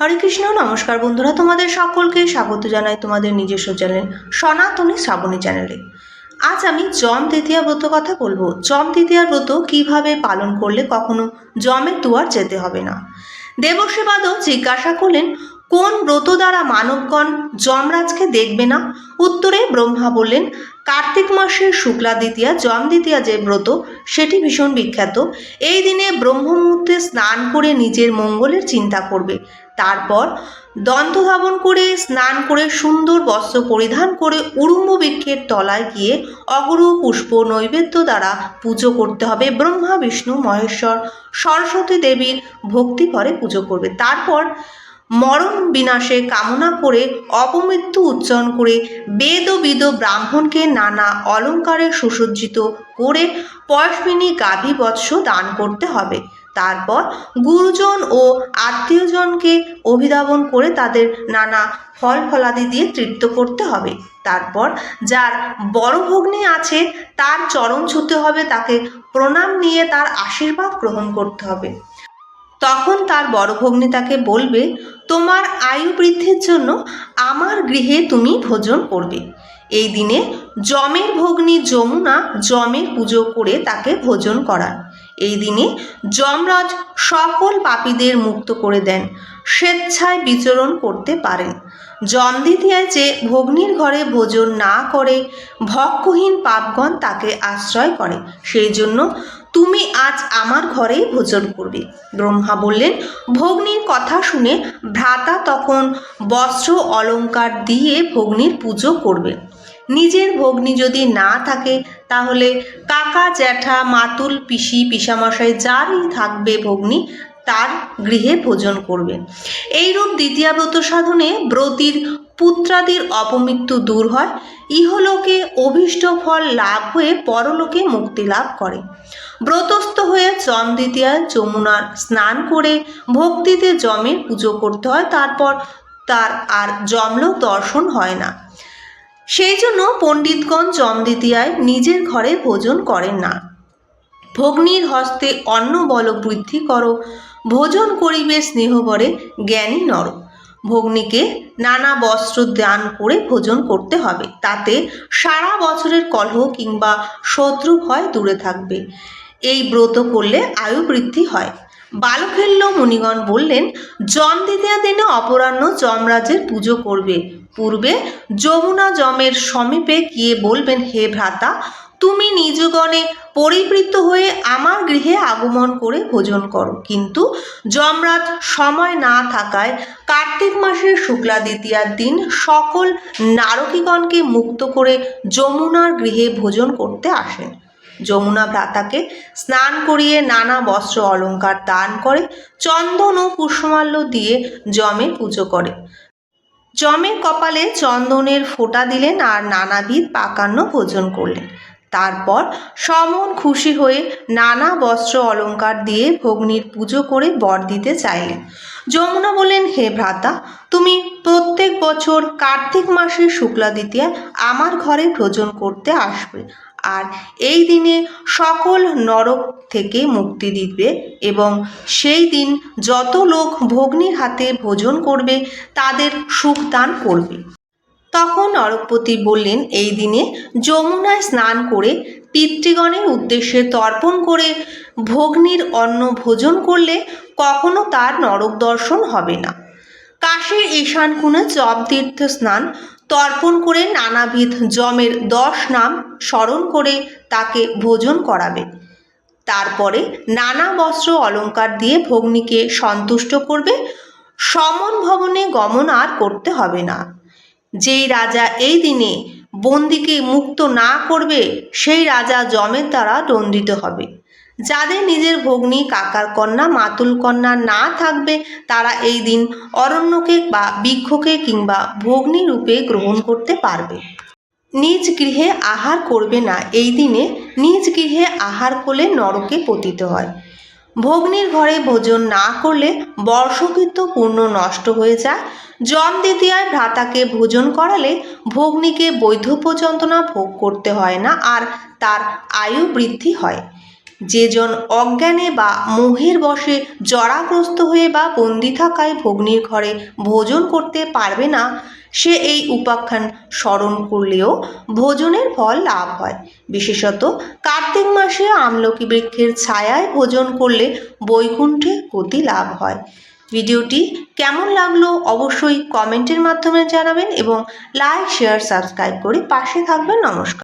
হরে কৃষ্ণ, নমস্কার বন্ধুরা, তোমাদের সকলকে স্বাগত জানাই তোমাদের নিজস্ব চ্যানেল সনাতনী শ্রাবণী চ্যানেলে। আজ আমি জম তৃতীয়া ব্রত কথা বলব। জম তৃতীয়া ব্রত কীভাবে পালন করলে কখনো জমের দুয়ার যেতে হবে না? দেবশ্রীবাদও জিজ্ঞাসা করলেন কোন ব্রত দ্বারা মানবগণ যমরাজকে দেখবে না? উত্তরে ব্রহ্মা বললেন, কার্তিক মাসের শুক্লা দ্বিতীয়া জম দ্বিতীয়া যে ব্রত, সেটি ভীষণ বিখ্যাত। এই দিনে ব্রহ্ম মুহূর্তে স্নান করে নিজের মঙ্গলের চিন্তা করবে। তারপর দন্ত ধাবন করে, স্নান করে সুন্দর বস্ত্র পরিধান করে উড়ুম্ব বৃক্ষের তলায় গিয়ে অগরু পুষ্প নৈবেদ্য দ্বারা পুজো করতে হবে। ব্রহ্মা, বিষ্ণু, মহেশ্বর, সরস্বতী দেবীর ভক্তি করে পুজো করবে। তারপর মরণ বিনাশে কামনা করে অপমৃত্যু উচ্চারণ করে বেদ ও বিদ ব্রাহ্মণকে নানা অলঙ্কারে সুসজ্জিত করে পয়সমিনী গাভী বৎস দান করতে হবে। তারপর গুরুজন ও আত্মীয়জনকে অভিধাবন করে তাদের নানা ফল ফলাদি দিয়ে তৃপ্ত করতে হবে। তারপর যার বড় ভগ্নী আছে, তার চরণ ছুতে হবে, তাকে প্রণাম নিয়ে তার আশীর্বাদ গ্রহণ করতে হবে। তখন তার বড় ভগ্নী তাকে বলবে, তোমার আয়ু বৃদ্ধির জন্য আমার গৃহে তুমি ভোজন করবে। এই দিনে যমের ভগ্নী যমুনা যমের পুজো করে তাকে ভোজন করান এই দিনে যমরাজ সকল পাপীদের মুক্ত করে দেন, স্বেচ্ছায় বিচরণ করতে পারেন। জম দ্বিতীয়ায় যে ভগ্নীর ঘরে ভোজন না করে, ভক্ষহীন পাপগণ তাকে আশ্রয় করে। সেই জন্য তুমি আজ আমার ঘরেই ভোজন করবে। ব্রহ্মা বললেন, ভগ্নীর কথা শুনে ভ্রাতা তখন বস্ত্র অলঙ্কার দিয়ে ভগ্নির পুজো করবে। নিজের ভগ্নী যদি না থাকে, তাহলে কাকা, জ্যাঠা, মাতুল, পিসি, পিসামশাই যারই থাকবে ভগ্নী, তার গৃহে ভোজন করবে। এইরূপ দ্বিতীয় ব্রত সাধনে ব্রতির পুত্রাদির অপমৃত্যু দূর হয়। ইহলোকে অভীষ্ট ফল লাভ হয়ে পরলোকে মুক্তি লাভ করে। ব্রতস্থ হয়ে জম দ্বিতীয়ায় যমুনার স্নান করে ভক্তিতে জমে পুজো করতে হয়। তারপর তার আর জমলোক দর্শন হয় না। সেই জন্য পণ্ডিতগণ জম দ্বিতীয়ায় নিজের ঘরে ভোজন করেন না। ভগ্নির হস্তে অন্ন বল বৃদ্ধি করো, ভোজন করিবে স্নেহবরে জ্ঞানী নর। ভগ্নিকে নানা বস্ত্র দান করে ভোজন করতে হবে। তাতে সারা বছরের কলহ কিংবা শত্রু ভয় দূরে থাকবে। এই ব্রত করলে আয়ু বৃদ্ধি হয়। বালকেল্য মুনিগণ বললেন জম দ্বিতীয় দিনে অপরাহ্ন যমরাজের পুজো করবে। পূর্বে যমুনা যমের সমীপে গিয়ে বলবেন, হে ভ্রাতা, তুমি নিজগণে পরিবৃত্ত হয়ে আমার গৃহে আগমন করে ভোজন করো। কিন্তু যমরাজ সময় না থাকায় কার্তিক মাসের শুক্লা দ্বিতীয়ার দিন সকল নারকীগণকে মুক্ত করে যমুনার গৃহে ভোজন করতে আসেন। যমুনা ভ্রাতাকে স্নান করিয়ে নানা বস্ত্র অলংকার দান করে, চন্দন ও পুষ্পমাল্য দিয়ে জমে পুজো করে। জমের কপালে চন্দনের ফোঁটা দিলেন আর নানাবিধ পাকান্ন ভোজন করলেন। তারপর সমন খুশি হয়ে নানা বস্ত্র অলংকার দিয়ে ভগ্নির পুজো করে বর দিতে চাইলেন। যমুনা বললেন, হে ভ্রাতা, তুমি প্রত্যেক বছর কার্তিক মাসের শুক্লা দ্বিতীয়া আমার ঘরে ভোজন করতে আসবে। আর এই দিনে সকল নরক থেকে মুক্তি দিবে এবং সেই দিন যত লোক ভগ্নীর হাতে ভোজন করবে, তাদের সুখ দান করবে। তখন নরকপতি বললেন, এই দিনে যমুনায় স্নান করে পিতৃগণের উদ্দেশ্যে তর্পণ করে ভগ্নীর অন্ন ভোজন করলে কখনো তার নরক দর্শন হবে না। কাশীর ঈশান কোণে জম তীর্থ স্নান তর্পণ করে নানাবিধ জমের দশ নাম স্মরণ করে তাকে ভোজন করাবে। তারপরে নানা বস্ত্র অলঙ্কার দিয়ে ভগ্নীকে সন্তুষ্ট করবে। সমন ভবনে গমন আর করতে হবে না। যেই রাজা এই দিনে বন্দিকে মুক্ত না করবে, সেই রাজা জমের দ্বারা দণ্ডিত হবে। যাদের নিজের ভগ্নী, কাকার কন্যা, মাতুল কন্যা না থাকবে, তারা এই দিন অরণ্যকে বা বৃক্ষকে কিংবা ভগ্নী রূপে গ্রহণ করতে পারবে। নিজ গৃহে আহার করবে না, এই দিনে নিজ গৃহে আহার করলে নরকে পতিত হয়। ভগ্নির ঘরে ভোজন না করলে বর্ষকৃত পূর্ণ নষ্ট হয়ে যায়। জম দ্বিতীয়ায় ভ্রাতাকে ভোজন করালে ভগ্নীকে বৈধব্য যন্ত্রণা ভোগ করতে হয় না, আর তার আয়ু বৃদ্ধি হয়। যে জন অজ্ঞানে বা মোহের বশে জরাগ্রস্ত হয়ে বা বন্দি থাকায় ভগ্নির ঘরে ভোজন করতে পারবে না, সে এই উপাখ্যান স্মরণ করলেও ভোজনের ফল লাভ হয়। বিশেষত কার্তিক মাসে আমলকি বৃক্ষের ছায়ায় ভোজন করলে বৈকুণ্ঠে গতি লাভ হয়। ভিডিওটি কেমন লাগল অবশ্যই কমেন্টের মাধ্যমে জানাবেন এবং লাইক, শেয়ার, সাবস্ক্রাইব করে পাশে থাকবেন। নমস্কার।